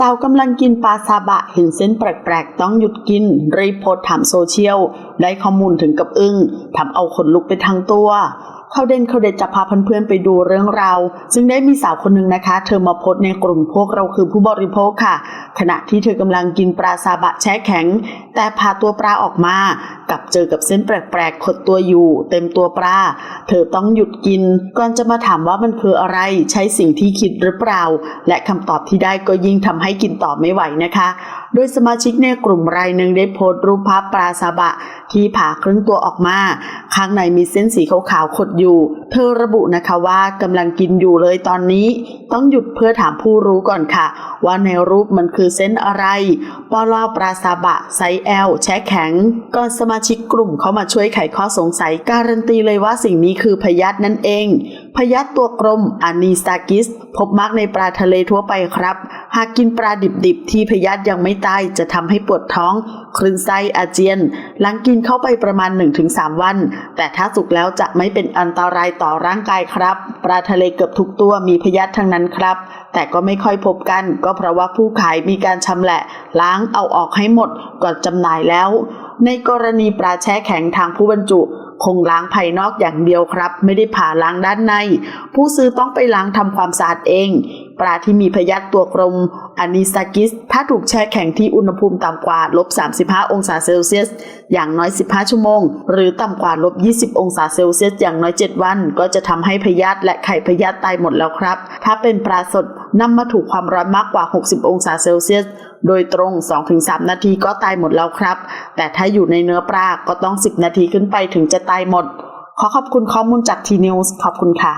สาวกำลังกินปลาซาบะเห็นเส้นแปลกๆ ต้องหยุดกิน รีบโพสถามโซเชียล ได้ข้อมูลถึงกับอึ้งทำเอาขนลุกไปทั้งตัว เขาเด่นเขาเด็ดจะพาเพื่อนๆไปดูเรื่องราวซึ่งได้มีสาวคนหนึ่งนะคะ เธอมาโพสในกลุ่มพวกเราคือผู้บริโภคค่ะ ขณะที่เธอกำลังกินปลาซาบะแช่แข็ง แต่พาตัวปลาออกมากับเจอกับเส้นแปลกๆขดตัวอยู่ เต็มตัวปลาเธอต้องหยุดกิน ก่อนจะมาถามว่ามันคืออะไรใช่สิ่งที่คิดหรือเปล่า และคำตอบที่ได้ก็ยิ่งทำให้กินต่อไม่ไหวนะคะ โดยสมาชิกในกลุ่มรายหนึ่งได้โพสต์รูปภาพปลาซาบะ ที่ผ่าครึ่งตัวออกมา ข้างในมีเส้นสีขาวๆขดอยู่ เธอระบุนะคะว่ากำลังกินอยู่เลยตอนนี้ ต้องหยุดเพื่อถามผู้รู้ก่อนค่ะ ว่าในรูปมันคือเส้นอะไรปลอปลาซาบะไซส์ L แช่แข็ง ก่อนสมาชิกกลุ่มเข้ามาช่วยไขข้อสงสัยการันตีเลยว่าสิ่งนี้คือพยาธินั่นเอง พยาธิตัวกลมอานิสตากิส พบมากในปลาทะเลทั่วไปครับ หากกินปลาดิบๆ ที่พยาธิยังไม่ตายจะทำให้ปวดท้อง คลื่นไส้อาเจียน หลังกินเข้าไปประมาณ 1-3 วัน แต่ถ้าสุกแล้วจะไม่เป็นอันตรายต่อร่างกายครับ ปลาทะเลเกือบทุกตัวมีพยาธิทั้งนั้นครับ แต่ก็ไม่ค่อยพบกัน ก็เพราะว่าผู้ขายมีการชำแหละ ล้างเอาออกให้หมดก่อนจำหน่ายแล้ว ในกรณีปลาแช่แข็งทางผู้บรรจุคงล้างภายนอกอย่างเดียวครับ ไม่ได้ผ่าล้างด้านใน ผู้ซื้อต้องไปล้างทำความสะอาดเอง ปลาที่มีพยาธิตัวกลมอานิสตากิส ถ้าถูกแช่แข็งที่อุณหภูมิต่ำกว่าลบ 35 องศาเซลเซียส อย่างน้อย 15 ชั่วโมง หรือต่ำกว่าลบ 20 องศาเซลเซียส อย่างน้อย 7 วัน ก็จะทำให้พยาธิและไข่พยาธิตายหมดแล้วครับ ถ้าเป็นปลาสดนำมาถูกความร้อนมากกว่า 60 องศาเซลเซียส โดยตรง 2-3 นาทีก็ตายหมดแล้วครับ แต่ถ้าอยู่ในเนื้อปลาก็ต้อง 10 นาทีขึ้นไปถึงจะตายหมด ขอขอบคุณข้อมูลจากทีนิวส์ขอบคุณค่ะ